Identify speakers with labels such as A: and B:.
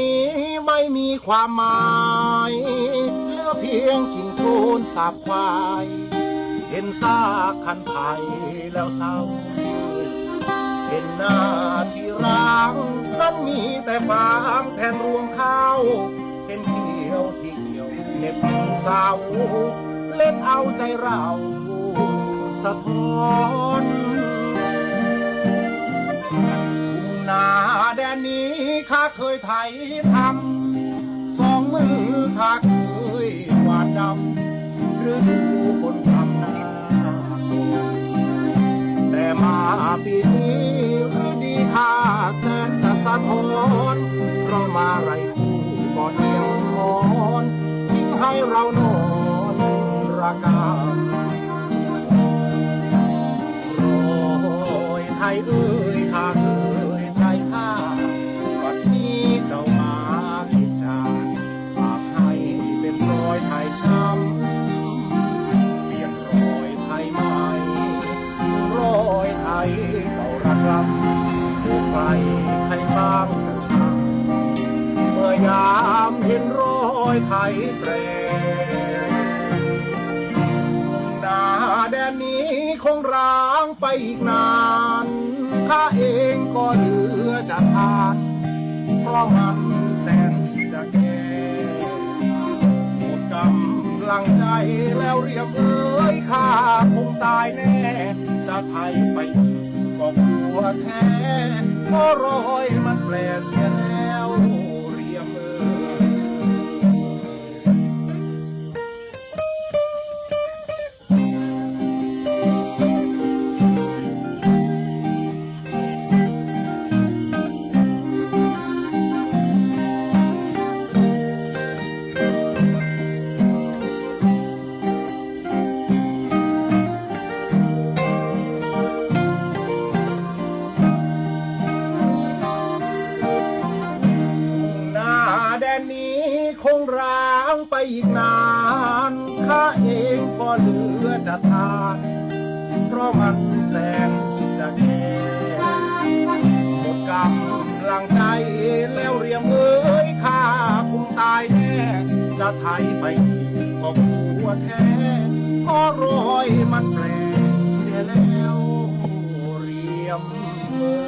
A: นี้ไม่มีความหมายเหลือเพียงกิ่งโคลนสาบควาย เห็นซากคันไผ่แล้วเศร้า เห็นหน้าที่ร้างนั้นมีแต่ฟางแทนรวงข้าวเห็นเขียวที่เกี่ยวเน็บเสาเล่นเอาใจเราสะท้อน นนี้ข้าเคยไถทำสองมือข้าเคยหวาดดำฤดูฝนพรำนาแต่มาปีนี้ฤดีค่าแสนจะสะท้อนเพราะมาไรคู่ก่อนเพียงมอนทิ้งให้เรานอนระกำโรยไทยเอ้ เก่ารักรำผู้ใครใครบ้างเมื่อยามเห็นรอยไทยแปรหน้าแดนนี้คงร้างไปอีกนานข้าเองก็เหลือจะทานเพราะมันแสนสิจะแก่หมดกำลังใจแล้วเรียบเอ้ยข้าคงตายแน่จะไทยไปอีก แท้เพราะรอยมันแปลเสียแล้ คงร้างไปอีกนานข้าเองก็เหลือจะทานเพราะมันแสนสุดจะแก่หมดกำลังใจแล้วเรียมเอ้ยข้าคงตายแน่ จะไทยไปอีกก็กลัวแท้เพราะรอยมันแปลเสียแล้วเรียมเอ้ย